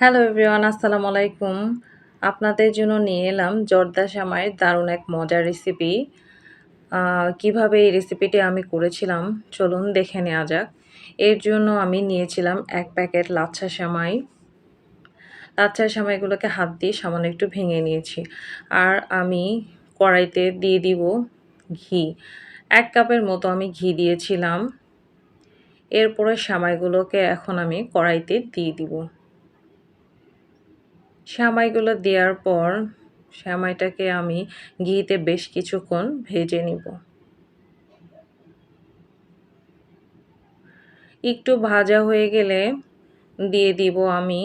Hello everyone আসসালামু আলাইকুম আপনাদের জন্য নিয়ে এলাম জর্দা সামাইয়ের দারুণ এক মজার রেসিপি কীভাবে এই রেসিপিটি আমি করেছিলাম? চলুন দেখে নেওয়া যাক। এর জন্য আমি নিয়েছিলাম এক প্যাকেট লাচ্ছা সামাই লাচ্ছা সামাইগুলোকে হাত দিয়ে সামান্য একটু ভেঙে নিয়েছি। আর আমি কড়াইতে দিয়ে দিব ঘি। এক কাপের মতো আমি ঘি দিয়েছিলাম। এরপরে সামাইগুলোকে এখন আমি কড়াইতে দিয়ে দিব। শ্যামাইগুলো দেওয়ার পর শ্যামাইটাকে আমি ঘিতে বেশ কিছুক্ষণ ভেজে নিব। একটু ভাজা হয়ে গেলে দিয়ে দিব আমি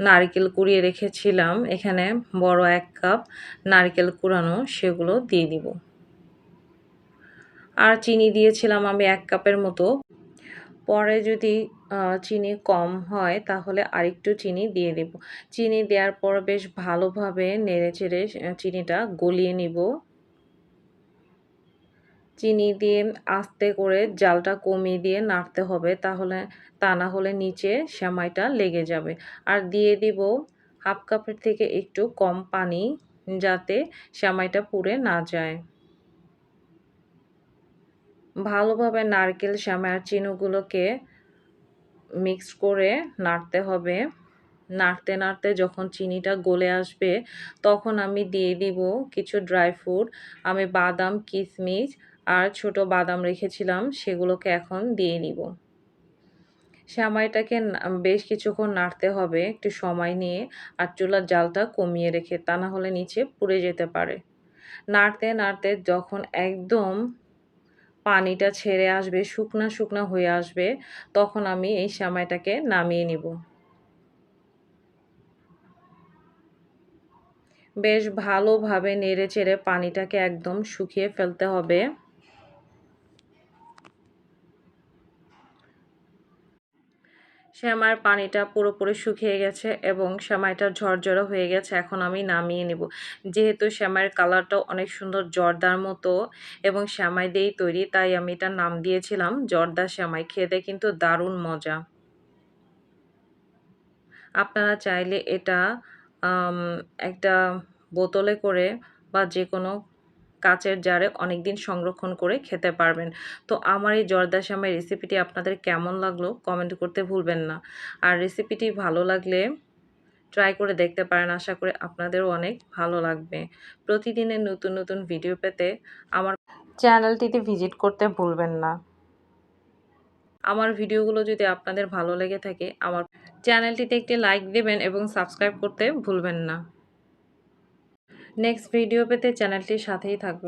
নারকেল কুড়িয়ে রেখেছিলাম, এখানে বড় এক কাপ নারকেল কুড়ানো সেগুলো দিয়ে দিব। আর চিনি দিয়েছিলাম আমি এক কাপের মতো। পরে যদি চিনি কম হয়, তাহলে আরেকটু চিনি দিয়ে দেব। চিনি দেওয়ার পর বেশ ভালোভাবে নেড়ে চেড়ে চিনিটা গলিয়ে নিব। চিনি দিয়ে আস্তে করে জালটা কমিয়ে দিয়ে নাড়তে হবে, তাহলে তা না হলে নিচে সেমাইটা লেগে যাবে। আর দিয়ে দিব হাফ কাপের থেকে একটু কম পানি, যাতে সেমাইটা পুড়ে না যায়। ভালোভাবে নারকেল, শ্যামা আর চিনুগুলোকে মিক্স করে নাড়তে হবে। নাড়তে নাড়তে যখন চিনিটা গলে আসবে, তখন আমি দিয়ে দিব কিছু ড্রাই ফ্রুট আমি বাদাম কিশমিশ আর ছোট বাদাম রেখেছিলাম, সেগুলোকে এখন দিয়ে নিব। শ্যামাইটাকে বেশ কিছুক্ষণ নাড়তে হবে একটু সময় নিয়ে আর চুলার জালটা কমিয়ে রেখে, তা না হলে নিচে পুড়ে যেতে পারে। নাড়তে নাড়তে যখন একদম পানিটা ছেড়ে আসবে, শুকনা শুকনা হয়ে আসবে, তখন আমি এই সামাইটাকে নামিয়ে নিব। বেশ ভালোভাবে নেড়ে চেড়ে পানিটাকে একদম শুকিয়ে ফেলতে হবে। শ্যামার পানিটা পুরোপুরি শুকিয়ে গেছে এবং শ্যামাইটা ঝরঝরে হয়ে গেছে, এখন আমি নামিয়ে নেব। যেহেতু শ্যামাইয়ের কালারটাও অনেক সুন্দর জর্দার মতো এবং শ্যামাই দিয়েই তৈরি, তাই আমি এটা নাম দিয়েছিলাম জর্দা শ্যামাই। খেতে কিন্তু দারুণ মজা। আপনারা চাইলে এটা একটা বোতলে করে বা যে কোনো কাচের জারে অনেক দিন সংরক্ষণ করে খেতে পারবেন। তো আমার এই জর্দা শ্যামের রেসিপিটি আপনাদের কেমন লাগল কমেন্ট করতে ভুলবেন না। আর রেসিপিটি ভালো লাগলে ট্রাই করে দেখতে পারেন, আশা করি আপনাদেরও অনেক ভালো লাগবে। প্রতিদিনের নতুন নতুন ভিডিও পেতে আমার চ্যানেলটিতে ভিজিট করতে ভুলবেন না। আমার ভিডিওগুলো যদি আপনাদের ভালো লেগে থাকে, আমার চ্যানেলটিতে একটি লাইক দেবেন এবং সাবস্ক্রাইব করতে ভুলবেন না। নেক্সট ভিডিও পেতে চ্যানেলটির সাথেই থাকবেন।